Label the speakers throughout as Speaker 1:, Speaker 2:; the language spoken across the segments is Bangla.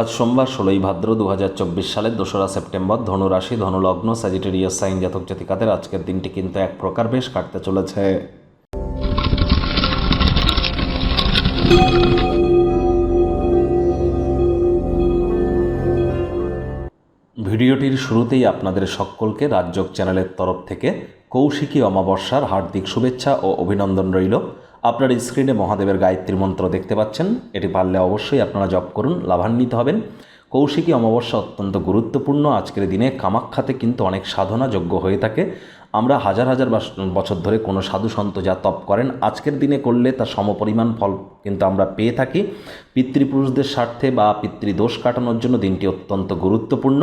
Speaker 1: আজ সোমবার ষোলোই ভাদ্র দু হাজার চব্বিশ সালের দোসরা সেপ্টেম্বর ধনুরাশি, ধনুলগ্ন স্যাজিটেরিয়াস সাইন জাতক জাতিকাদের আজকের দিনটি কিন্তু এক প্রকার বেশ কাটতে চলেছে। ভিডিওটির শুরুতেই আপনাদের সকলকে রাজযোগ চ্যানেলের তরফ থেকে কৌশিকী অমাবস্যার হার্দিক শুভেচ্ছা ও অভিনন্দন রইল। আপনার স্ক্রিনে মহাদেবের গায়ত্রী মন্ত্র দেখতে পাচ্ছেন। এটি পারলে অবশ্যই আপনারা জপ করুন, লাভান্বিত হবেন। কৌশিকী অমাবস্যা অত্যন্ত গুরুত্বপূর্ণ। আজকের দিনে কামাক্ষাতে কিন্তু অনেক সাধনা যোগ্য হয়ে থাকে। আমরা হাজার হাজার বছর ধরে কোনো সাধু সন্ত যা তপ করেন, আজকের দিনে করলে তার সমপরিমাণ ফল কিন্তু আমরা পেয়ে থাকি। পিতৃপুরুষদের স্বার্থে বা পিতৃদোষ কাটানোর জন্য দিনটি অত্যন্ত গুরুত্বপূর্ণ।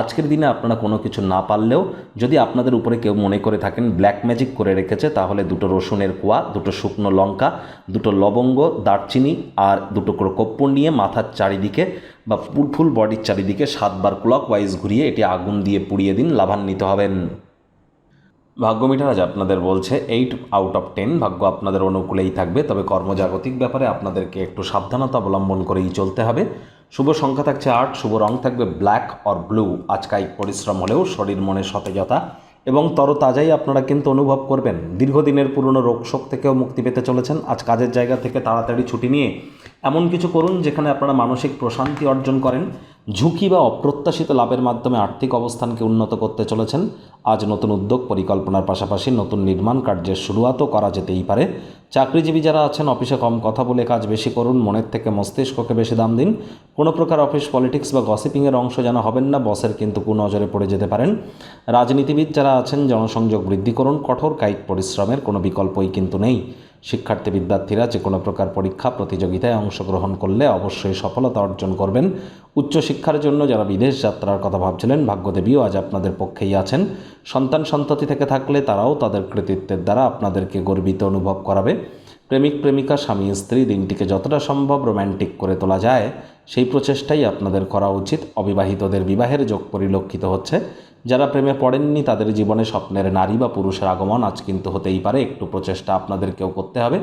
Speaker 1: আজকের দিনে আপনারা কোনো কিছু না পারলেও যদি আপনাদের উপরে কেউ মনে করে থাকেন ব্ল্যাক ম্যাজিক করে রেখেছে, তাহলে দুটো রসুনের কোয়া, দুটো শুকনো লঙ্কা, দুটো লবঙ্গ, দারচিনি আর দুটো করে কর্পূর নিয়ে মাথার চারিদিকে বা ফুল বডির চারিদিকে সাতবার ক্লক ওয়াইজ ঘুরিয়ে এটি আগুন দিয়ে পুড়িয়ে দিন, লাভান্বিত হবেন। ভাগ্যমিটার আজ আপনাদের বলছে এইট আউট অফ টেন ভাগ্য আপনাদের অনুকূলেই থাকবে, তবে কর্মজাগতিক ব্যাপারে আপনাদেরকে একটু সাবধানতা অবলম্বন করেই চলতে হবে। শুভ সংখ্যা থাকছে আট, শুভ রং থাকবে ব্ল্যাক অর ব্লু আজ কায়িক পরিশ্রম হলেও শরীর মনে সতেজতা এবং তরতাজাই আপনারা কিন্তু অনুভব করবেন। দীর্ঘদিনের পুরনো রোগ শোক থেকেও মুক্তি পেতে চলেছেন। আজ কাজের জায়গা থেকে তাড়াতাড়ি ছুটি নিয়ে এমন কিছু করুন যেখানে আপনারা মানসিক প্রশান্তি অর্জন করেন, ঝুঁকি বা অপ্রত্যাশিত লাভের মাধ্যমে আর্থিক অবস্থানকে উন্নত করতে চলেছেন। আজ নতুন উদ্যোগ পরিকল্পনার পাশাপাশি নতুন নির্মাণ কার্যের শুরুয়াতও করা যেতেই পারে। চাকরিজীবী যারা আছেন, অফিসে কম কথা বলে কাজ বেশি করুন, মনের থেকে মস্তিষ্ককে বেশি দাম দিন। কোনো প্রকার অফিস পলিটিক্স বা গসিপিংয়ের অংশ যেন হবেন না, বসের কিন্তু কুনজরে পড়ে যেতে পারেন। রাজনীতিবিদ যারা আছেন, জনসংযোগ বৃদ্ধি করুন, কঠোর কায়িক পরিশ্রমের কোনো বিকল্পই কিন্তু নেই। শিক্ষার্থী বিদ্যার্থীরা যে কোনো প্রকার পরীক্ষা, প্রতিযোগিতায় অংশগ্রহণ করলে অবশ্যই সফলতা অর্জন করবেন। উচ্চশিক্ষার জন্য যারা বিদেশ যাত্রার কথা ভাবছিলেন, ভাগ্যদেবীও আজ আপনাদের পক্ষেই আছেন। সন্তান সন্ততি থেকে থাকলে তারাও তাদের কৃতিত্বের দ্বারা আপনাদেরকে গর্বিত অনুভব করাবে। প্রেমিক, প্রেমিকা, স্বামী, স্ত্রী দিনটিকে যতটা সম্ভব রোম্যান্টিক করে তোলা যায়, সেই প্রচেষ্টাই আপনাদের করা উচিত। অবিবাহিতদের বিবাহের যোগ পরিলক্ষিত হচ্ছে। যারা প্রেমে পড়েননি, তাদের জীবনে স্বপ্নের নারী বা পুরুষের আগমন আজ কিন্তু হতেই পারে। একটু প্রচেষ্টা আপনাদেরকেও করতে হবে।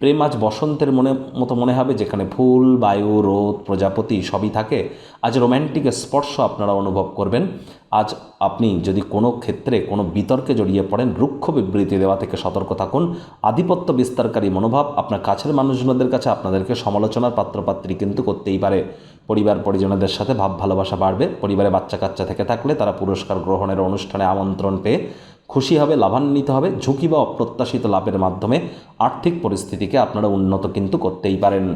Speaker 1: প্রেম আজ বসন্তের মনে, মতো মনে হবে, যেখানে ফুল, বায়ু, রোদ, প্রজাপতি সবই থাকে। আজ রোম্যান্টিক স্পর্শ আপনারা অনুভব করবেন। আজ আপনি যদি কোনো ক্ষেত্রে কোনো বিতর্কে জড়িয়ে পড়েন, রুক্ষ বিবৃতি দেওয়া থেকে সতর্ক থাকুন। আধিপত্য বিস্তারকারী মনোভাব আপনার কাছের মানুষজনদের কাছে আপনাদেরকে সমালোচনার পাত্রপাত্রী কিন্তু করতেই পারে। পরিবার পরিজনদের সাথে ভাব ভালোবাসা বাড়বে। পরিবারে বাচ্চা কাচ্চা থেকে থাকলে তারা পুরস্কার গ্রহণের অনুষ্ঠানে আমন্ত্রণ পেয়ে খুশি হবে, লাভান্বিত হবে, ঝুঁকি বা অপ্রত্যাশিত লাভের মাধ্যমে আর্থিক পরিস্থিতিকে আপনারা উন্নত কিন্তু করতেই পারেন।